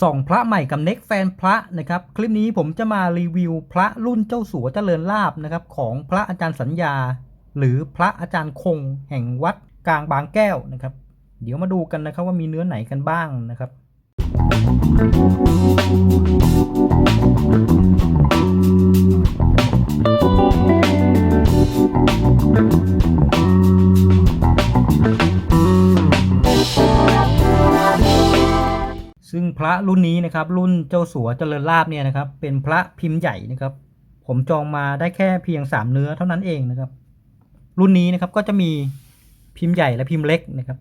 ส่องพระใหม่กับเน็กแฟนพระนะครับ คลิปนี้ผมจะมารีวิวพระรุ่นเจ้าสัวเจริญลาบนะครับ ของพระอาจารย์สัญญา หรือพระอาจารย์คง แห่งวัดกลางบางแก้วนะครับ เดี๋ยวมาดูกันนะครับว่ามีเนื้อไหนกันบ้างนะครับ รุ่นนี้นะครับรุ่นเจ้าสัวเจริญลาบเนี่ยนะครับ เป็นพระพิมพ์ใหญ่นะครับ ผมจองมาได้แค่เพียงสามเนื้อเท่านั้นเองนะครับ รุ่นนี้นะครับก็จะมีพิมพ์ใหญ่และพิมพ์เล็กนะครับ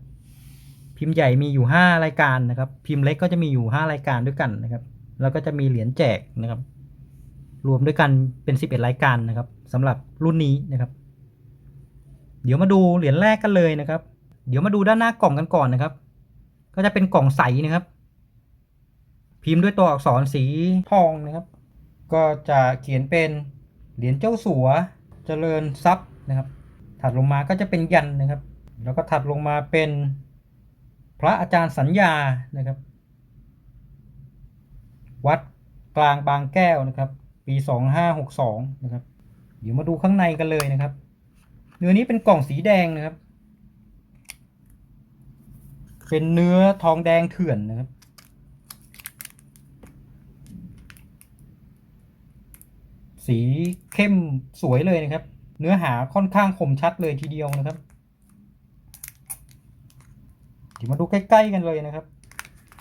พิมพ์ใหญ่มีอยู่ห้ารายการนะครับ พิมพ์เล็กก็จะมีอยู่ห้ารายการด้วยกันนะครับ แล้วก็จะมีเหรียญแจกนะครับ รวมด้วยกันเป็นสิบเอ็ดรายการนะครับสำหรับรุ่นนี้นะครับ เดี๋ยวมาดูเหรียญแรกกันเลยนะครับ เดี๋ยวมาดูด้านหน้ากล่องกันก่อนนะครับ ก็จะเป็นกล่องใสนะครับ พิมพ์ด้วยตัวอักษรสีทองนะครับ ก็จะเขียนเป็นเหรียญเจ้าสัวเจริญทรัพย์นะครับ ถัดลงมาก็จะเป็นยันนะครับ แล้วก็ถัดลงมาเป็นพระอาจารย์สัญญานะครับ วัดกลางบางแก้วนะครับ ปี 2562นะครับเดี๋ยวมาดูข้างในกันเลยนะครับ เนื้อนี้เป็นกล่องสีแดงนะครับ เป็นเนื้อทองแดงเถื่อนนะครับ สีเข้มสวยเลยนะครับ เนื้อหาค่อนข้างคมชัดเลยทีเดียวนะครับเดี๋ยวมาดูใกล้ ๆ กันเลยนะครับ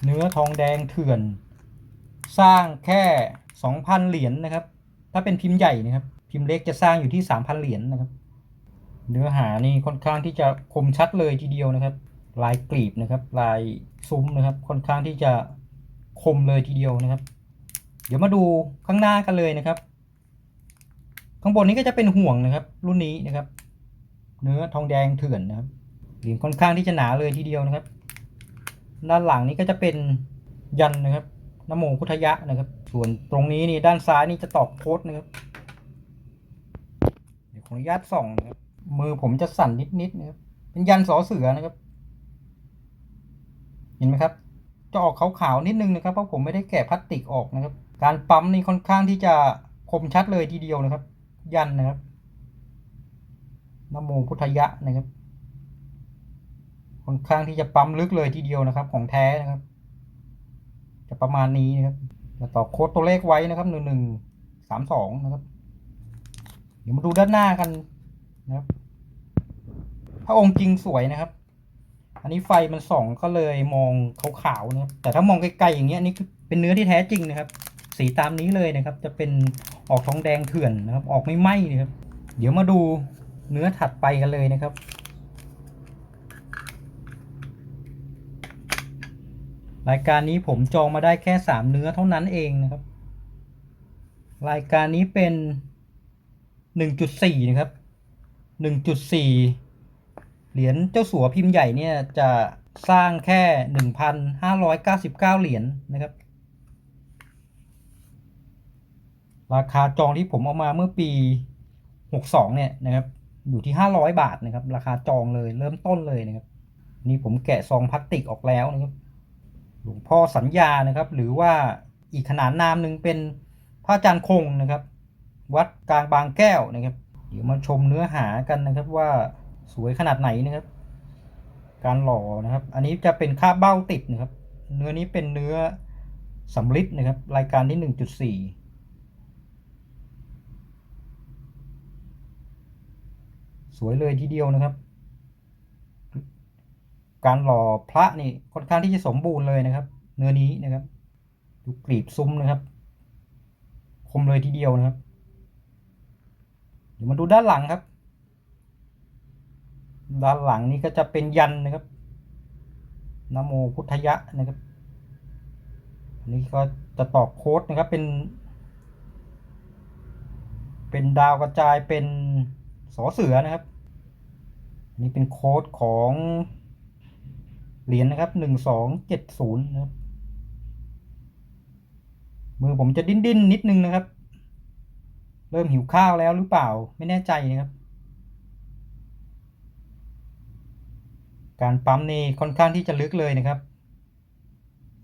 เนื้อทองแดงเถื่อน สร้างแค่ 2,000 เหรียญนนะครับ ถ้าเป็นพิมพ์ใหญ่นะครับ พิมพ์เล็กจะสร้างอยู่ที่ 3,000 เหรียญนนะครับ เนื้อหานี่ค่อนข้างที่จะคมชัดเลยทีเดียวนะครับ ลายกลีบนะครับ ลายซุ้มนะครับ ค่อนข้างที่จะคมเลยทีเดียวนะครับ เดี๋ยวมาดูข้างหน้ากันเลยนะครับ ข้างบนนี้ก็จะเป็นห่วงนะครับ รุ่นนี้นะครับ เนื้อทองแดงเถื่อนนะครับเหรียญค่อนข้างที่จะหนาเลยทีเดียวนะครับ ด้านหลังนี้ก็จะเป็นยันนะครับนโมพุทธยะนะครับ ส่วนตรงนี้นี่ด้านซ้ายนี่จะตอกโคดนะครับเดี๋ยวขออนุญาตส่องนะครับมือผมจะสั่นนิดๆนะครับ เป็นยันสอเสือนะครับ เห็นไหมครับ จะออกขาวๆนิดนึงนะครับเพราะผมไม่ได้แกะพลาสติกออกนะครับ การปั๊มนี่ค่อนข้างที่จะคมชัดเลยทีเดียวนะครับ ยันนะครับนโมพุทธยะนะครับค่อนข้างที่จะปั๊มลึกเลยทีเดียวนะครับ ของแท้นะครับ จะประมาณนี้นะครับจะต่อโค้ดตัวเลขไว้นะครับหนึ่งหนึ่งสามสองนะครับ เดี๋ยวมาดูด้านหน้ากันนะครับพระองค์จริงสวยนะครับ อันนี้ไฟมันส่องก็เลยมองขาวๆนะครับ แต่ถ้ามองไกลๆอย่างเงี้ยนี่คือเป็นเนื้อที่แท้จริงนะครับ สีตามนี้เลยนะครับ จะเป็นออกทองแดงเถื่อนนะครับ ออกไม่ไหม้นะครับ เดี๋ยวมาดูเนื้อถัดไปกันเลยนะครับ รายการนี้ผมจองมาได้แค่สามเนื้อเท่านั้นเองนะครับ รายการนี้เป็นหนึ่งจุดสี่นะครับหนึ่งจุดสี่เหรียญเจ้าสัวพิมพ์ใหญ่เนี่ยจะสร้างแค่หนึ่งพันห้าร้อยเก้าสิบเก้าเหรียญนะครับ ราคาจองที่ผมเอามาเมื่อปี 62 เนี่ยนะครับอยู่ที่ 500 บาทนะครับ ราคาจองเลยเริ่มต้นเลยนะครับ นี่ผมแกะซองพลาสติกออกแล้วนะครับหลวงพ่อสัญญานะครับ หรือว่าอีกขนาดนามหนึ่งเป็นพระอาจารย์คงนะครับ วัดกลางบางแก้วนะครับ เดี๋ยวมาชมเนื้อหากันนะครับว่าสวยขนาดไหนนะครับ การหล่อนะครับ อันนี้จะเป็นค่าเบ้าติดนะครับ เนื้อนี้เป็นเนื้อสำลิดนะครับ รายการที่ 1.4 สวยเลยทีเดียวนะครับ การหล่อพระนี่ค่อนข้างที่จะสมบูรณ์เลยนะครับ เนื้อนี้นะครับ ดูกรีบซุ้มนะครับ คมเลยทีเดียวนะครับ เดี๋ยวมาดูด้านหลังครับ ด้านหลังนี้ก็จะเป็นยันนะครับนโมพุทธยะนะครับอันนี้ก็จะตอกโค้ดนะครับเป็น เป็นดาวกระจายเป็น สอเสือนะครับอันนี้เป็นโค้ดของเหรียญนะครับหนึ่งสองเจ็ดศูนย์นะครับ มือผมจะดิ้นดิ้นนิดนึงนะครับ เริ่มหิวข้าวแล้วหรือเปล่าไม่แน่ใจนะครับ การปั๊มนี่ค่อนข้างที่จะลึกเลยนะครับ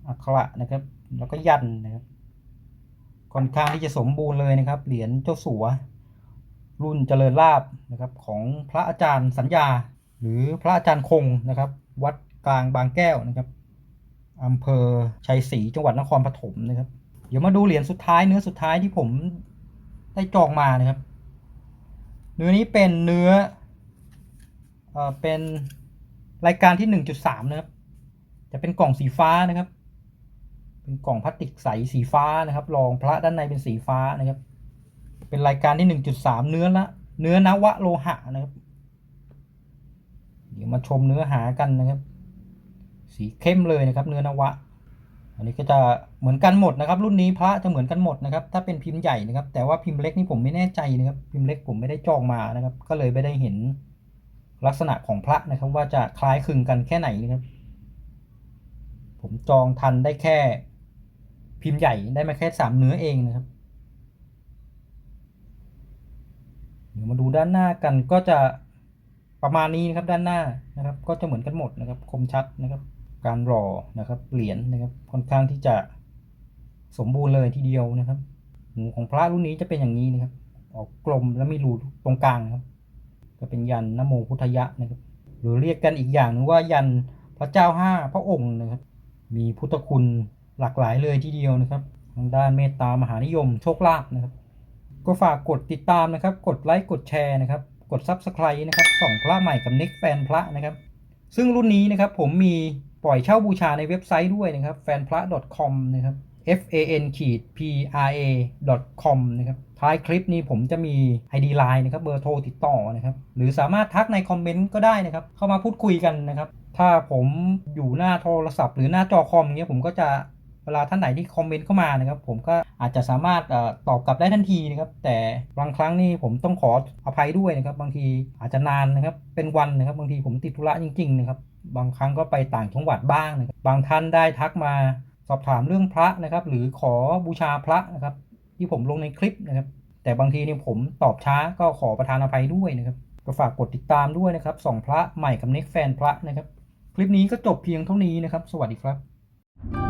อักระนะครับ แล้วก็ยันนะครับ ค่อนข้างที่จะสมบูรณ์เลยนะครับ เหรียญเจ้าสัว รุ่นเจริญลาบนะครับของพระอาจารย์สัญญา หรือพระอาจารย์คงนะครับ วัดกลางบางแก้วนะครับอำเภอชัยศรีจังหวัดนครปฐมนะครับ เดี๋ยวมาดูเหรียญสุดท้ายเนื้อสุดท้ายที่ผมได้จองมานะครับ เนื้อนี้เป็นเนื้อเอ่อเป็นรายการที่หนึ่งจุดสามนะครับ จะเป็นกล่องสีฟ้านะครับ เป็นกล่องพลาสติกใสสีฟ้านะครับรองพระด้านในเป็นสีฟ้านะครับ เป็นรายการที่หนึ่งจุดสามเนื้อละเนื้อนวะโลหะนะครับ เดี๋ยวมาชมเนื้อหากันนะครับ สีเข้มเลยนะครับ เนื้อนวะ อันนี้ก็จะเหมือนกันหมดนะครับ รุ่นนี้พระจะเหมือนกันหมดนะครับ ถ้าเป็นพิมพ์ใหญ่นะครับ แต่ว่าพิมพ์เล็กนี่ผมไม่แน่ใจนะครับ พิมพ์เล็กผมไม่ได้จองมานะครับ ก็เลยไม่ได้เห็นลักษณะของพระนะครับ ว่าจะคล้ายคลึงกันแค่ไหนนะครับ ผมจองทันได้แค่พิมพ์ใหญ่ได้มาแค่สามเนื้อเองนะครับ เดี๋ยวมาดูด้านหน้ากันก็จะประมาณนี้นะครับด้านหน้านะครับ ก็จะเหมือนกันหมดนะครับคมชัดนะครับ การหล่อนะครับเหรียญนะครับค่อนข้างที่จะสมบูรณ์เลยทีเดียวนะครับหูของพระรุ่นนี้จะเป็นอย่างนี้นะครับ ออกกลมและมีรูตรงกลางครับ ก็เป็นยันนโมพุทธยะนะครับ หรือเรียกกันอีกอย่างหนึงว่ายันพระเจ้าห้าพระองค์นะครับ มีพุทธคุณหลากหลายเลยทีเดียวนะครับทางด้านเมตตามหานิยมโชคลาภนะครับ ก็ฝากกดติดตามนะครับ กดไลค์กดแชร์นะครับ กด Subscribe นะครับส่องพระใหม่กับนิกแฟนพระนะครับ ซึ่งรุ่นนี้นะครับผมมีปล่อยเช่าบูชาในเว็บไซต์ด้วยนะครับ fanpra.com นะครับ f a n ขีด p r a com นะครับท้ายคลิปนี้ผมจะมี ID Line นะครับเบอร์โทรติดต่อนะครับ หรือสามารถทักในคอมเมนต์ก็ได้นะครับ เข้ามาพูดคุยกันนะครับ ถ้าผมอยู่หน้าโทรศัพท์หรือหน้าจอคอมเงี้ยผมก็จะเวลาท่านไหนที่คอมเมนต์เข้ามานะครับ ผมก็ อาจจะสามารถตอบกลับได้ทันทีนะครับแต่บางครั้งนี่ผมต้องขออภัยด้วยนะครับบางทีอาจจะนานนะครับเป็นวันนะครับบางทีผมติดธุระจริงๆนะครับบางครั้งก็ไปต่างจังหวัดบ้างนะครับบางท่านได้ทักมาสอบถามเรื่องพระนะครับ หรือขอบูชาพระนะครับที่ผมลงในคลิปนะครับ แต่บางทีนี่ผมตอบช้าก็ขอประทานอภัยด้วยนะครับก็ฝากกดติดตามด้วยนะครับส่องพระใหม่กับเน็กแฟนพระนะครับ คลิปนี้ก็จบเพียงเท่านี้นะครับ สวัสดีครับ